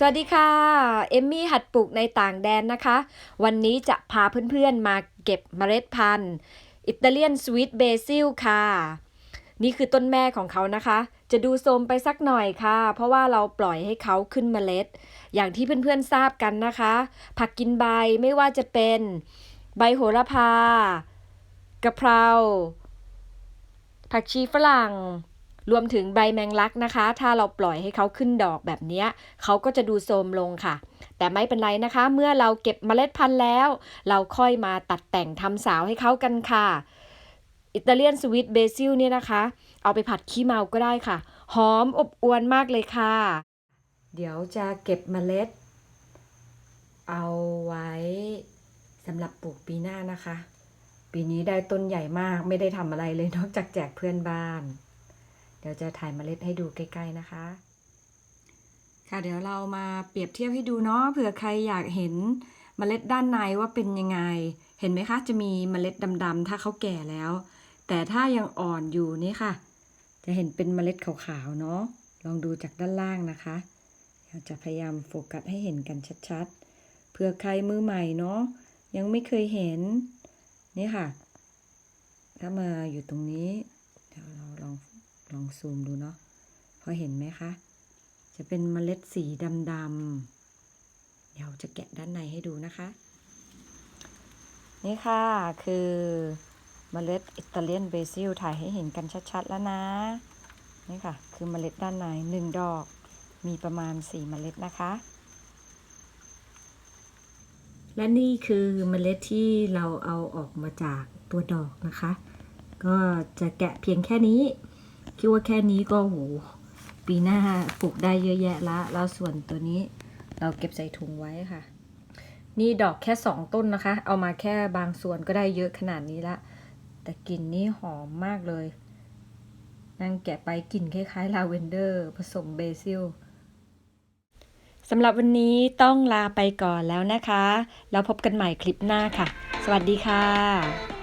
สวัสดีค่ะ เอมมี่หัดปลูกในต่างแดนนะคะ วันนี้จะพาเพื่อนๆมาเก็บเมล็ดพันธุ์อิตาเลียนสวีทเบซิลค่ะ นี่คือต้นแม่ของเขานะคะ จะดูโทมไปสักหน่อยค่ะ เพราะว่าเราปล่อยให้เขาขึ้นเมล็ด อย่างที่เพื่อนๆทราบกันนะคะ ผักกินใบไม่ว่าจะเป็นใบโหระพากะเพรา ผักชีฝรั่ง รวมถึงใบแมงลักนะคะ ถ้าเราปล่อยให้เขาขึ้นดอกแบบนี้เขาก็จะดูโทรมลงค่ะ แต่ไม่เป็นไรนะคะ เมื่อเราเก็บเมล็ดพันธุ์แล้ว เราค่อยมาตัดแต่งทำสาวให้เขากันค่ะอิตาเลียนสวีทเบซิลเนี่ยนะคะ เอาไปผัดขี้เมาก็ได้ค่ะ หอมอบอวลมากเลยค่ะ เดี๋ยวจะเก็บเมล็ด เอาไว้สำหรับปลูกปีหน้านะคะ ปีนี้ได้ต้นใหญ่มากไม่ได้ทำอะไรเลยนอกจากแจกเพื่อนบ้าน เดี๋ยวจะถ่ายเมล็ดให้ดูใกล้ ๆนะคะ ค่ะเดี๋ยวเรามาเปรียบเทียบให้ดูเนาะเผื่อใครอยากเห็นเมล็ดด้านในว่าเป็นยังไง เห็นไหมคะ จะมีเมล็ดดำๆถ้าเขาแก่แล้ว แต่ถ้ายังอ่อนอยู่นี่ค่ะ จะเห็นเป็นเมล็ดขาวๆเนาะลองดูจากด้านล่างนะคะเดี๋ยวจะพยายามโฟกัสให้เห็นกันชัดๆ เผื่อใครมือใหม่เนาะยังไม่เคยเห็น นี่ค่ะ ถ้ามาอยู่ตรงนี้เดี๋ยวเราลองล องซูมดูเนาะพอเห็นไหมคะ จะเป็นเมล็ดสีดำๆ เดี๋ยวจะแกะด้านในให้ดูนะคะ นี่ค่ะคือเมล็ดอิตาเลียนเบซิลถ่ายให้เห็นกันชัดๆแล้วนะ นี่ค่ะ คือเมล็ดด้านในหนึ่งดอก มีประมาณ4เมล็ดนะคะและนี่คือเมล็ดที่เราเอาออกมาจากตัวดอกนะคะ ก็จะแกะเพียงแค่นี้ คิดว่าแค่นี้ก็โหปีหน้าปลูกได้เยอะแยะละ แล้วส่วนตัวนี้เราเก็บใส่ถุงไว้ค่ะ นี่ดอกแค่สองต้นนะคะ เอามาแค่บางส่วนก็ได้เยอะขนาดนี้ละ แต่กลิ่นนี่หอมมากเลย นั่งแกะไปกลิ่นคล้ายๆลาเวนเดอร์ ผสมเบซิลสำหรับวันนี้ต้องลาไปก่อนแล้วนะคะ แล้วพบกันใหม่คลิปหน้าค่ะ สวัสดีค่ะ